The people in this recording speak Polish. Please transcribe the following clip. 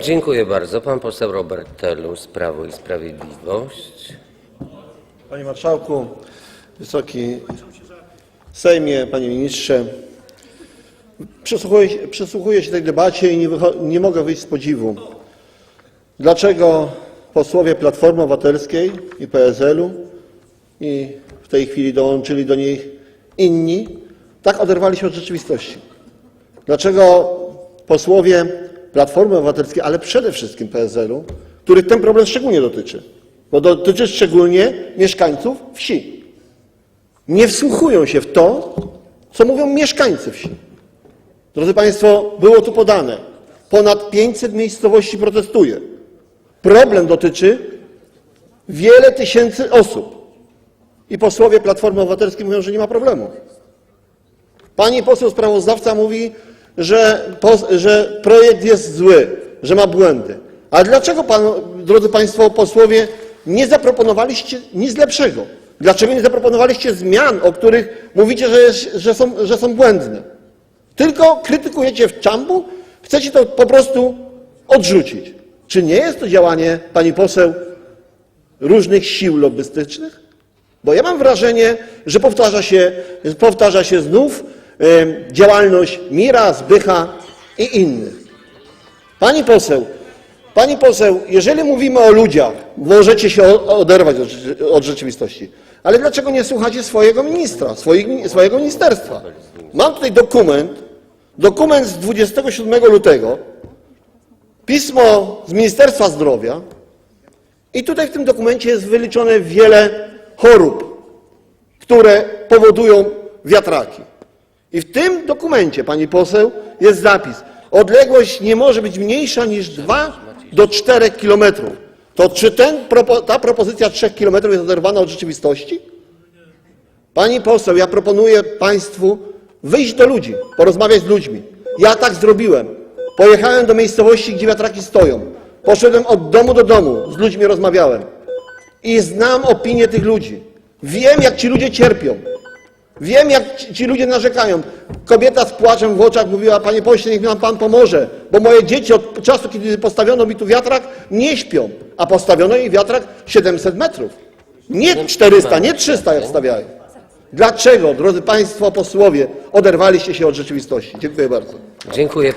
Dziękuję bardzo. Pan poseł Robert Telus, Prawo i Sprawiedliwość. Panie Marszałku, Wysoki Sejmie, Panie Ministrze. Przysłuchuję, przysłuchuję się tej debacie i nie, nie mogę wyjść z podziwu. Dlaczego posłowie Platformy Obywatelskiej i PSL-u i w tej chwili dołączyli do niej inni, tak oderwali się od rzeczywistości? Dlaczego posłowie Platformy Obywatelskiej, ale przede wszystkim PSL-u, których ten problem szczególnie dotyczy, bo dotyczy szczególnie mieszkańców wsi, nie wsłuchują się w to, co mówią mieszkańcy wsi. Drodzy Państwo, było tu podane, ponad 500 miejscowości protestuje. Problem dotyczy wiele tysięcy osób. I posłowie Platformy Obywatelskiej mówią, że nie ma problemu. Pani poseł sprawozdawca mówi, że, że projekt jest zły, że ma błędy. A dlaczego, pan, drodzy Państwo posłowie, nie zaproponowaliście nic lepszego? Dlaczego nie zaproponowaliście zmian, o których mówicie, że, jest, że, są, że są błędne? Tylko krytykujecie w czambu, chcecie to po prostu odrzucić. Czy nie jest to działanie, pani poseł, różnych sił lobbystycznych? Bo ja mam wrażenie, że powtarza się, powtarza się znów działalność Mira, Zbycha i innych. Pani poseł, pani poseł, jeżeli mówimy o ludziach, możecie się oderwać od, rze- od rzeczywistości. Ale dlaczego nie słuchacie swojego ministra, swojego ministerstwa? Mam tutaj dokument, dokument z 27 lutego, pismo z Ministerstwa Zdrowia, i tutaj w tym dokumencie jest wyliczone wiele chorób, które powodują wiatraki. I w tym dokumencie, pani poseł, jest zapis. Odległość nie może być mniejsza niż 2 do 4 kilometrów. To czy ten, ta propozycja 3 kilometrów jest oderwana od rzeczywistości? Pani poseł, ja proponuję Państwu wyjść do ludzi, porozmawiać z ludźmi. Ja tak zrobiłem. Pojechałem do miejscowości, gdzie wiatraki stoją. Poszedłem od domu do domu, z ludźmi rozmawiałem. I znam opinię tych ludzi. Wiem, jak ci ludzie cierpią. Wiem, jak ci- ludzie narzekają. Kobieta z płaczem w oczach mówiła, panie pośle, niech nam pan pomoże, bo moje dzieci od czasu, kiedy postawiono mi tu wiatrak, nie śpią. A postawiono jej wiatrak 700 metrów. Nie 400, nie 300 jak stawiają. Dlaczego, drodzy państwo posłowie, oderwaliście się od rzeczywistości? Dziękuję bardzo. Dziękuję.